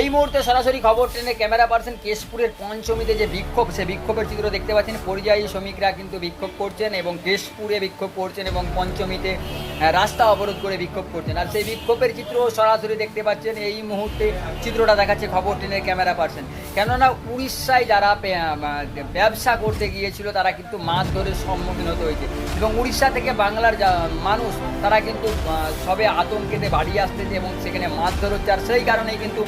এই মুহূর্তে সরাসরি খবর ট্রেনে ক্যামেরা পার্সন কেশপুরের পঞ্চমীতে যে বিক্ষোভ, সে বিক্ষোভের চিত্র দেখতে পাচ্ছেন। পরিযায়ী শ্রমিকরা কিন্তু বিক্ষোভ করছেন এবং কেশপুরে বিক্ষোভ করছেন এবং পঞ্চমীতে রাস্তা অবরোধ করে বিক্ষোভ করছেন। আর সেই বিক্ষোভের চিত্র সরাসরি দেখতে পাচ্ছেন। এই মুহূর্তে চিত্রটা দেখাচ্ছে খবর ট্রেনের ক্যামেরা পার্সন। কেননা উড়িষ্যায় যারা ব্যবসা করতে গিয়েছিল, তারা কিন্তু মাছ ধরে সম্মুখীন হতে হয়েছে। এবং উড়িষ্যা থেকে বাংলার মানুষ, তারা কিন্তু সবে আতঙ্কেতে বাড়ি আসতেছে এবং সেখানে মারধর হচ্ছে আর সেই কারণেই কিন্তু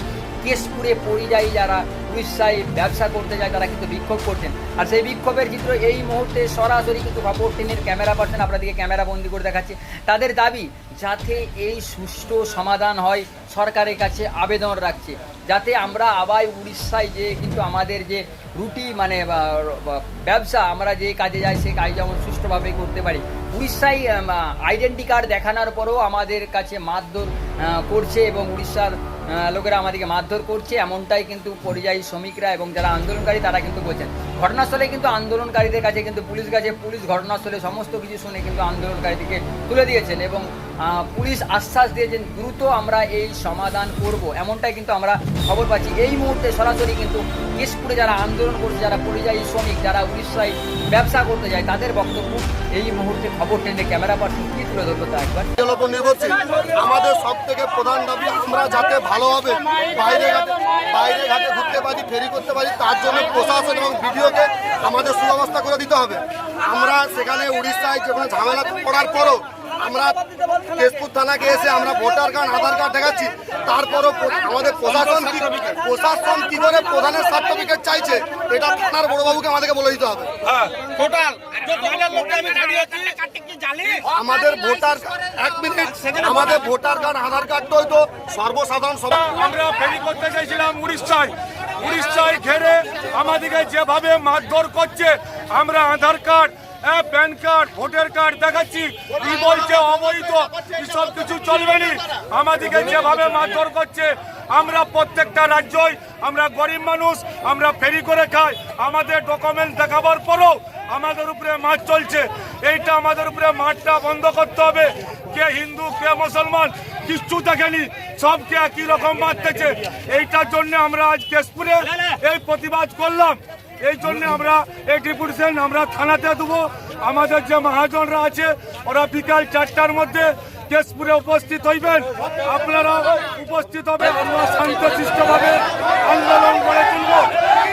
কেশপুরে পরিযায়ী যারা উড়িষ্যায় ব্যবসা করতে যায়, তারা কিন্তু বিক্ষোভ করছেন। আর সেই বিক্ষোভের চিত্র এই মুহূর্তে সরাসরি কিন্তু খবর টিনের ক্যামেরা পার্সন আপনাদেরকে ক্যামেরা বন্দি করে দেখাচ্ছে। তাদের দাবি, যাতে এই সুষ্ঠু সমাধান হয়, সরকারের কাছে আবেদন রাখছে। যাতে আমরা আবার উড়িষ্যায় যে কিন্তু আমাদের যে রুটি মানে ব্যবসা, আমরা যে কাজে যাই সেই কাজ যেমন সুষ্ঠুভাবে করতে পারি। উড়িষ্যায় আইডেন্টি কার্ড দেখানোর পরেও আমাদের কাছে মারধর করছে এবং উড়িষ্যার লোকেরা আমাদেরকে মারধর করছে, এমনটাই কিন্তু পরিযায়ী শ্রমিকরা এবং যারা আন্দোলনকারী তারা কিন্তু বলছেন। ঘটনাস্থলে কিন্তু আন্দোলনকারীদের কাছে কিন্তু পুলিশ কাছে পুলিশ ঘটনাস্থলে সমস্ত কিছু শুনে কিন্তু আন্দোলনকারীদেরকে তুলে দিয়েছেন এবং পুলিশ আশ্বাস দিয়েছেন দ্রুত আমরা এই সমাধান করব, এমনটাই কিন্তু আমরা খবর পাচ্ছি। এই মুহূর্তে সরাসরি কিন্তু কেশপুরে যারা আন্দোলন করছে, যারা পরিযায়ী শ্রমিক, যারা উড়িষ্যায় ব্যবসা করতে যায়, তাদের বক্তব্য এই মুহূর্তে খবর টেনে ক্যামেরা পার্সন কি তুলে ধরবো তা একবার? আমাদের সব থেকে প্রধান দাবি, আমরা যাতে ভালোভাবে বাইরে ঘাটে বাইরে ঘাটে ঘুরতে পারি, ফেরি করতে পারি, তার জন্য প্রশাসন এবং ভিডিওকে আমাদের সুব্যবস্থা করে দিতে হবে। আমরা সেখানে উড়িষ্যায় যেখানে ঝামেলা পড়ার পরও আমরা কেশপুর থানাকে এসে আমরা ভোটার কার্ড আধার কার্ড দেখাচ্ছি। তারপরও আমাদের প্রশাসন কি প্রশাসন কি করে প্রধানের সার্টিফিকেট চাইছে এটা থানার বড়বাবুকে আমাদেরকে বলে দিতে হবে। টোটাল লোকটা আমি দাঁড়িয়ে আছি। আমাদের ভোটার এক মিনিট আমাদের ভোটার কার্ড আধার কার্ডটাই তো সর্বসাধারণ সবাই আমরা ফেরি করতে চাইছিলাম উড়িষ্যায়। উড়িষ্যায় ঘেরে আমাদেরকে যেভাবে মারধর করছে আমরা আধার কার্ড হ্যাঁ, প্যান কার্ড, ভোটার কার্ড দেখাচ্ছি। কি বলছে অবৈধ? সব কিছু চলবে না? আমাদেরকে যেভাবে মারধর করছে, আমরা প্রত্যেকটা রাজ্যই, আমরা গরিব মানুষ, আমরা ফেরি করে খাই। আমাদের ডকুমেন্ট দেখাবার পরও আমাদের উপরে মাছ চলছে। এইটা আমাদের উপরে মাঠটা বন্ধ করতে হবে। কে হিন্দু, কে মুসলমান, কিচ্ছু দেখেনি। সবকে একই রকম মারতেছে। এইটার জন্য আমরা আজ কেশপুরে এই প্রতিবাদ করলাম। এই জন্য আমরা এই ডিপুটেশন আমরা থানাতে দেবো। আমাদের যে মহাজনরা আছে, ওরা বিকাল চারটার মধ্যে কেশপুরে উপস্থিত হইবেন। আপনারা উপস্থিত হবে, আমরা শান্তশিষ্টভাবে আন্দোলন গড়ে তুলব।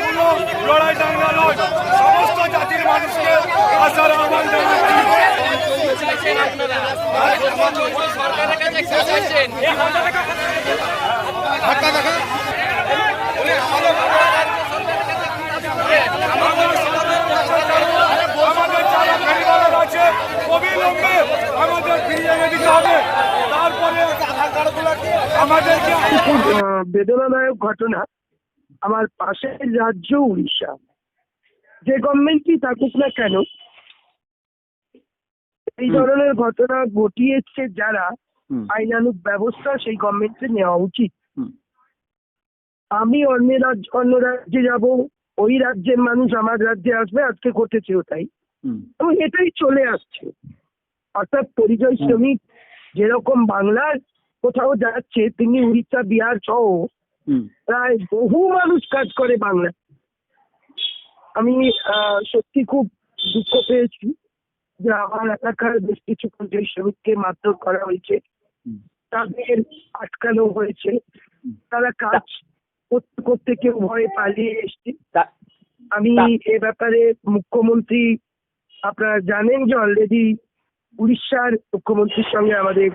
কোনো লড়াই দাঙ্গা নয়। সমস্ত জাতির মানুষকে আসার আহ্বান জানাচ্ছি আমাদের যারা ফেরিওয়ালার আছে অবিলম্বে আমাদের ফিরিয়ে এনে দিতে হবে তারপরে আহ, বেদনাদায়ক ঘটনা আমার পাশের রাজ্য উড়িষ্যা। যে গভর্নমেন্টই থাকুক না কেন এই ধরনের ঘটনা ঘটিয়েছে যারা আইনানুগ ব্যবস্থা সেই গভর্নমেন্টের নেওয়া উচিত। আমি অন্য রাজ্য অন্য রাজ্যে যাব ওই রাজ্যের মানুষ আমার রাজ্যে আসবে আজকে ঘটেছে ওটাই। এবং এটাই চলে আসছে। অর্থাৎ পরিযায়ী শ্রমিক যেরকম বাংলার কোথাও যাচ্ছে তিনি উড়িষ্যা বিহার সহ প্রায় বহু মানুষ কাজ করে বাংলা আমি সত্যি খুব দুঃখ পেয়েছি যে আমার এলাকার বেশ কিছু পরিযায়ী শ্রমিককে মারধর করা হয়েছে। তাদের আটকানো হয়েছে। তারা কাজ করতে করতে কেউ ভয়ে পালিয়ে এসছে। আমি এ ব্যাপারে মুখ্যমন্ত্রী আপনারা জানেন যে অলরেডি উড়িষ্যার মুখ্যমন্ত্রীর সঙ্গে আমাদের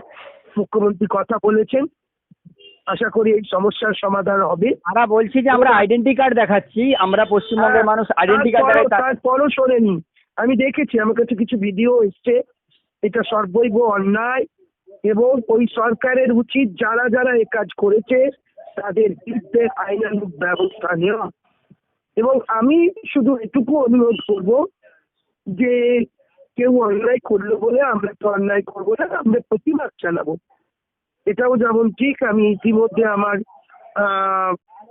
মুখ্যমন্ত্রী কথা বলেছেন। আশা করি এই সমস্যার সমাধান হবে। আমরা বলছি যে আমরা আইডেন্টি কার্ড দেখাচ্ছি। আমরা পশ্চিমবঙ্গের মানুষ আইডেন্টি কার্ড তারপরও- দেখাই তারপরও শোনেনি। আমি দেখেছি আমার কাছে কিছু ভিডিও এসছে। এটা সর্বৈব অন্যায় এবং ওই সরকারের উচিত যারা যারা এ কাজ করেছে তাদের বিরুদ্ধে আইনানুগ ব্যবস্থা নেওয়া। এবং আমি শুধু এটুকু অনুরোধ করব যে কেউ অন্যায় করল বলে আমরা তো অন্যায় করব না আমরা প্রতিবাদ জানাব এটাও যেমন ঠিক আমি ইতিমধ্যে আমার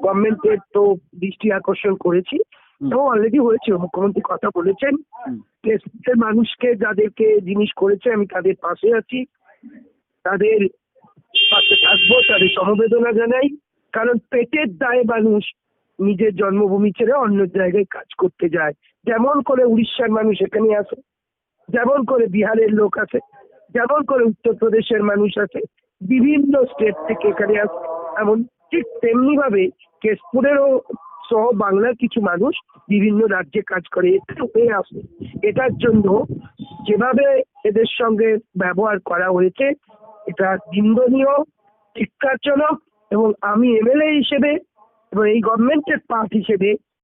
গভর্নমেন্টের তো দৃষ্টি আকর্ষণ করেছি। এবং অলরেডি হয়েছে মুখ্যমন্ত্রী কথা বলেছেন। মানুষকে যাদেরকে জিনিস করেছে আমি তাদের পাশে আছি। তাদের পাশে থাকব তাদের সমবেদনা জানাই। কারণ পেটের দায়ে মানুষ নিজের জন্মভূমি ছেড়ে অন্য জায়গায় কাজ করতে যায়। যেমন করে উড়িষ্যার মানুষ এখানে আসে। যেমন করে বিহারের লোক আছে, যেমন করে উত্তরপ্রদেশের মানুষ আছে, বিভিন্ন স্টেট থেকে এখানে আসে। এমন ঠিক তেমনি ভাবে কেশপুরেরও সহ বাংলার কিছু মানুষ বিভিন্ন রাজ্যে কাজ করে এটা আসে। এটার জন্য যেভাবে এদের সঙ্গে ব্যবহার করা হয়েছে, এটা নিন্দনীয়, ধিক্কারজনক এবং আমি এমএলএ হিসেবে এবং এই গভর্নমেন্টের পার্ট হিসেবে